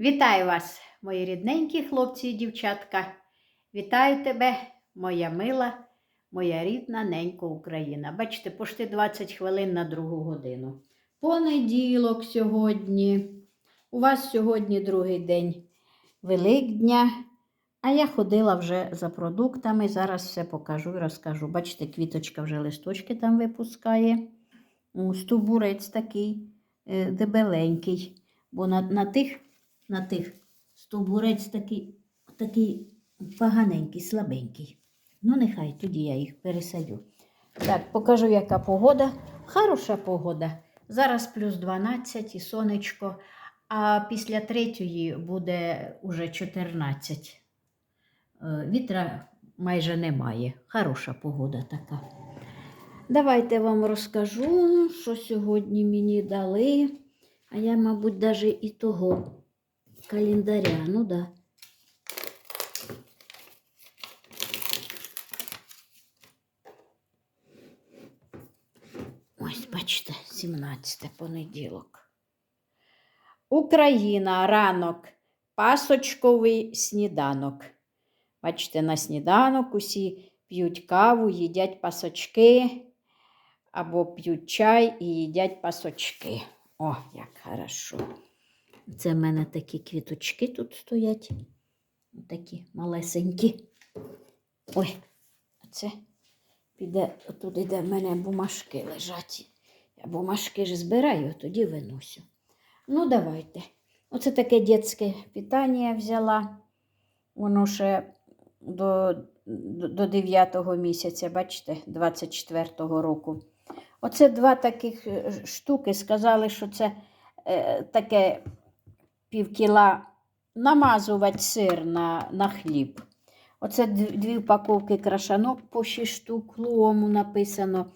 Вітаю вас, мої рідненькі хлопці і дівчатка. Вітаю тебе, моя мила, моя рідна ненька Україна. Бачите, пошти 20 хвилин на другу годину. Понеділок сьогодні. У вас сьогодні другий день Великдня. А я ходила вже за продуктами. Зараз все покажу і розкажу. Бачите, квіточка вже листочки там випускає. О, Стовбурець такий е, дебеленький. Бо на, на тих, на тих стовбурець такий, такий поганенький, слабенький. Ну, нехай тоді я їх пересадю. Так, покажу, яка погода. Хороша погода. Зараз плюс 12 і сонечко, а після третьої буде уже 14. Е, Вітра майже немає. Хороша погода така. Давайте вам розкажу, що сьогодні мені дали. А я, мабуть, навіть і того календаря. Ну да. Ось, бачите, 17 понеділок. Україна ранок. Пасочковий сніданок. Бачите, на сніданок усі п'ють каву, їдять пасочки або п'ють чай і їдять пасочки. О, як хорошо. Це в мене такі квіточки тут стоять. Такі малесенькі. Ой, а це піде, туди, де в мене бумажки лежать. Я бумажки ж збираю, тоді виносю. Ну, давайте. Оце таке дитяче питання взяла. Воно ще до, до, до 9 місяця, бачите, 24-го року. Оце два таких е, штуки. Сказали, що це е, таке півкіла намазувати сир на, на хліб. Оце дві упаковки крашанок по 6 штук, луому написано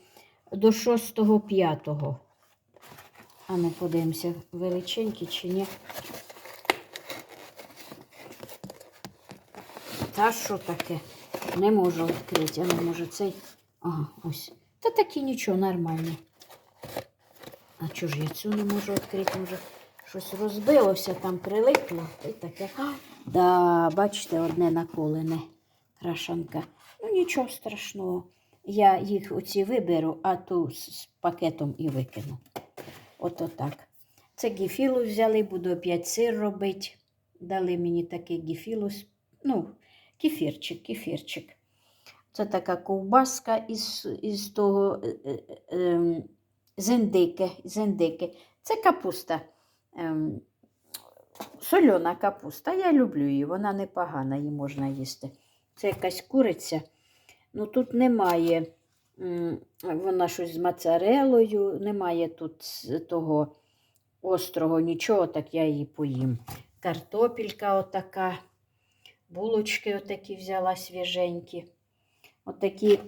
до 6-5. А ну подивимося, величенькі чи ні. Та що таке? Не можу відкрити. А ну, може цей. Ага, ось. Та такі нічого, нормально. А чого ж я цю не можу відкрити? Може, щось розбилося, там прилипло. І таке. Да, бачите, одне наколене крашанка. Ну, нічого страшного. Я їх оці виберу, а ту з пакетом і викину. Ото так. Це гіфілу взяли, буду опять сир робити. Дали мені такий гіфілус. Ну, кефірчик, кефірчик. Це така ковбаска із, із того е, е, е, з індики. Це капуста. Ем, сольона капуста. Я люблю її, вона непогана, її можна їсти. Це якась куриця. Ну тут немає, вона щось з моцарелою, немає тут того острого нічого, так я її поїм. Картопелька отака, булочки отакі взяла свіженькі. Отакі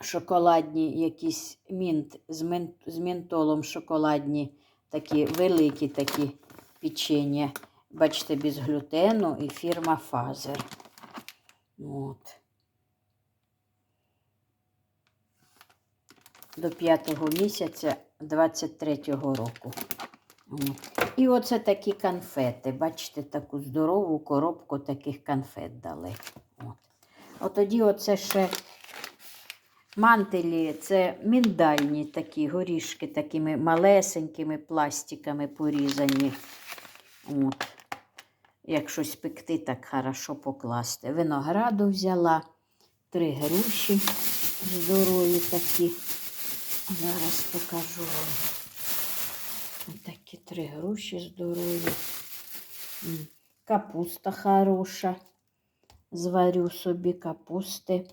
шоколадні якісь мінт з, ментолом шоколадні, такі великі такі печення. Бачите, без глютену і фірма Фазер. От. До п'ятого місяця 23-го року. От. І оце такі конфети. Бачите, таку здорову коробку таких конфет дали. От. От оце ще мантелі, це міндальні такі горішки, такими малесенькими пластиками порізані. От. Як щось пекти, так хорошо покласти. Винограду взяла, три груші здорові такі. Зараз покажу вам. Ось такі три груші здорові. Капуста хороша. Зварю собі капусти.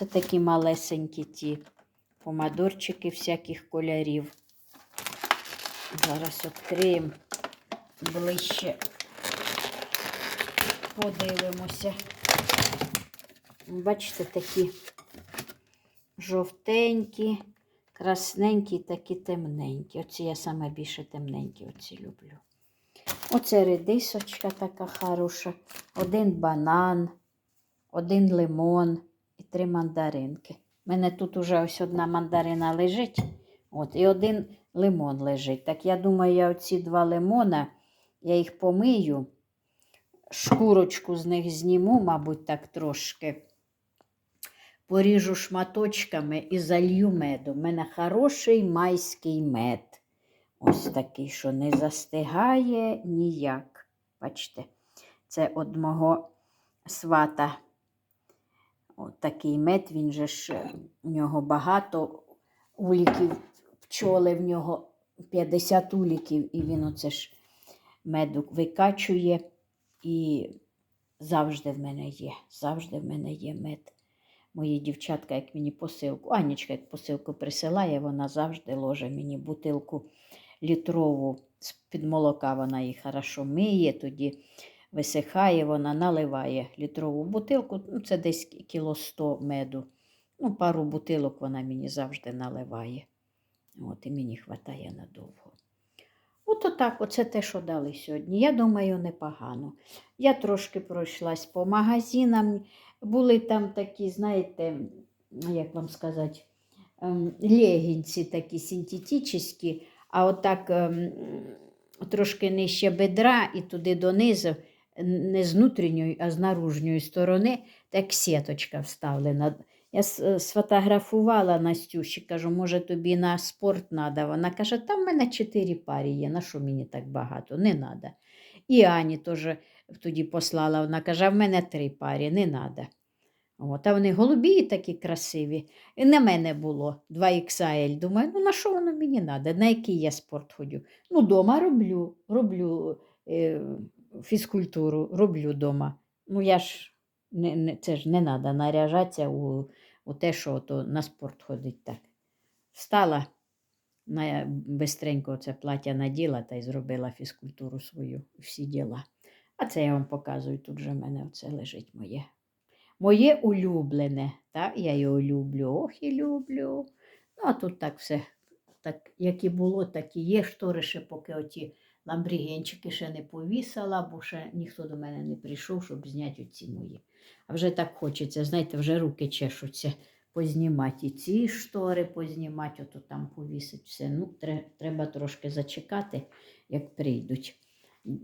Це такі малесенькі ті помадорчики всяких кольорів. Зараз відкриємо ближче. Подивимося. Бачите, такі жовтенькі, красненькі, такі темненькі. Оці я саме більше темненькі оці люблю. Оце редисочка така хороша, один банан, один лимон і три мандаринки. У мене тут уже ось одна мандарина лежить, от, і один лимон лежить. Так я думаю, я оці два лимона Я їх помию, шкурочку з них зніму, мабуть, так трошки. Поріжу шматочками і залью медом. У мене хороший майський мед. Ось такий, що не застигає ніяк. Бачите, це од мого свата. Такий мед, він же ж е, у нього багато уліків, пчоли в нього 50 уліків, і він оце ж меду викачує. І завжди в мене є. Завжди в мене є мед. Мої дівчатка, як мені посилку, Анічка, як посилку присилає, вона завжди ложе мені бутилку літрову з-під молока. Вона її хорошо миє, тоді висихає, вона наливає літрову бутилку. Ну, це десь кіло 100 меду. Ну, пару бутилок вона мені завжди наливає. От, і мені вистачає надовго. От отак, оце те, що дали сьогодні. Я думаю, непогано. Я трошки пройшлась по магазинам. Були там такі, знаєте, як вам сказати, ем, легінці такі синтетичні, а отак ем, трошки нижче бедра і туди донизу, не з внутрішньої, а з наружньої сторони, так сіточка вставлена. Я сфотографувала Настюші, кажу, може тобі на спорт треба. Вона каже, там в мене чотири парі є, на що мені так багато? Не треба. І Ані теж тоді послала, вона каже, в мене три парі, не треба. От, а вони голубі такі красиві. І на мене було 2XL. Думаю, ну на що воно мені треба? На який я спорт ходю? Ну, дома роблю, роблю е, фізкультуру, роблю дома. Ну, я ж не, не, це ж не треба наряжатися у, у те, що то на спорт ходить так. Встала, на, бистренько це плаття наділа та й зробила фізкультуру свою, всі діла. А це я вам показую, тут же в мене оце лежить моє. Моє улюблене, так? я його люблю, ох і люблю. Ну, а тут так все, так, як і було, так і є. Штори ще поки оті ламбрігенчики ще не повісила, бо ще ніхто до мене не прийшов, щоб зняти оці мої. А вже так хочеться, знаєте, вже руки чешуться познімати і ці штори познімати, ото там повісить все. Ну, треба трошки зачекати, як прийдуть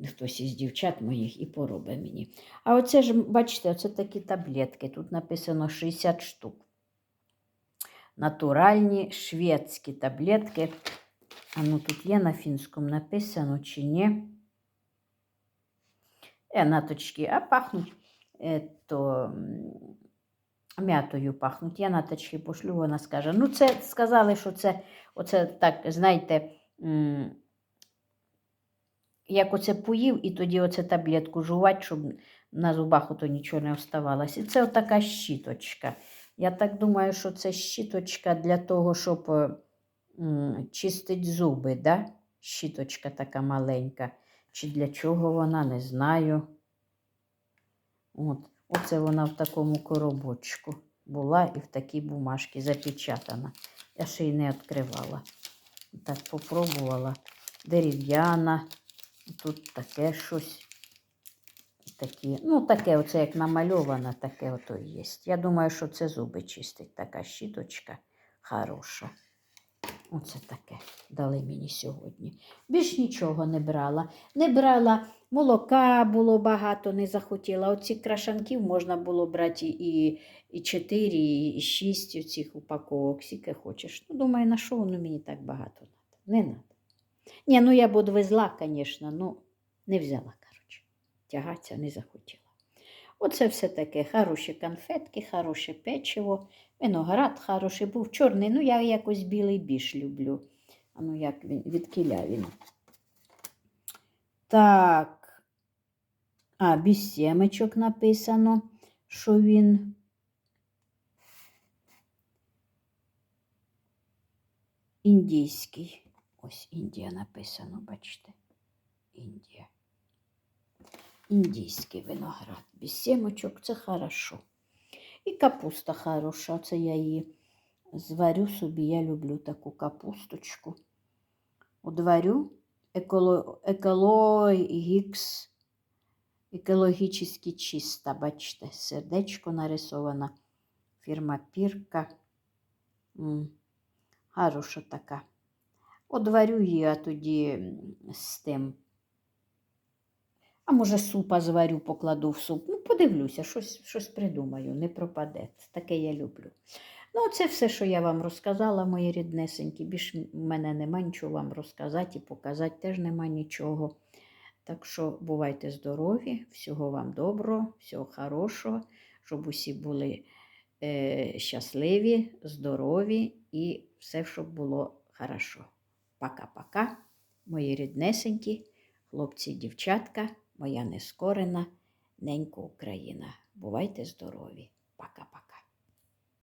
хтось із дівчат моїх і поробить мені. А оце ж, бачите, оце такі таблетки. Тут написано 60 штук. Натуральні шведські таблетки. А ну тут є на фінському написано чи ні. Е, наточки, а пахнуть е, то м'ятою пахнуть. Я наточки пошлю, вона скаже. Ну, це сказали, що це, оце так, знаєте, як оце поїв, і тоді оце таблетку жувати, щоб на зубах ото нічого не оставалося. І це отака щіточка. Я так думаю, що це щіточка для того, щоб е, чистить зуби, да? Щіточка така маленька. Чи для чого вона, не знаю. От. Оце вона в такому коробочку була і в такій бумажці запечатана. Я ще й не відкривала. Так попробувала. Дерев'яна. Тут таке щось. Такі, ну, таке, оце як намальовано, таке ото є. Я думаю, що це зуби чистить. Така щіточка хороша. Оце таке дали мені сьогодні. Більш нічого не брала. Не брала молока було багато, не захотіла. Оці крашанків можна було брати і, і 4, і 6 цих упаковок, скільки хочеш. Ну, думаю, на що воно мені так багато треба? Не треба. Ні, ну я б одвезла, звісно, ну не взяла, коротше. Тягатися не захотіла. Оце все таке хороші конфетки, хороше печиво, виноград хороший був чорний, ну я якось білий більш люблю. А ну як він, від кіля він. Так. А, без сімечок написано, що він. Індійський. Ось Індія написано, бачите. Індія. Індійський виноград. Без сімочок це хорошо. І капуста хороша. Це я її зварю собі. Я люблю таку капусточку. Одварю еколо, екологікс, екологічно чиста, бачите, сердечко нарисовано. Фірма Пірка. М, Хороша така. Одварю її, а тоді з тим А може, супа зварю, покладу в суп. Ну, подивлюся, щось, щось придумаю, не пропаде. Таке я люблю. Ну, це все, що я вам розказала, мої ріднесенькі. Більш в мене нема нічого вам розказати і показати, теж нема нічого. Так що бувайте здорові, всього вам доброго, всього хорошого, щоб усі були е, щасливі, здорові і все, щоб було хорошо. Пока-пока, мої ріднесенькі, хлопці, дівчатка, моя нескорена ненька Україна. Бувайте здорові. Пока-пока.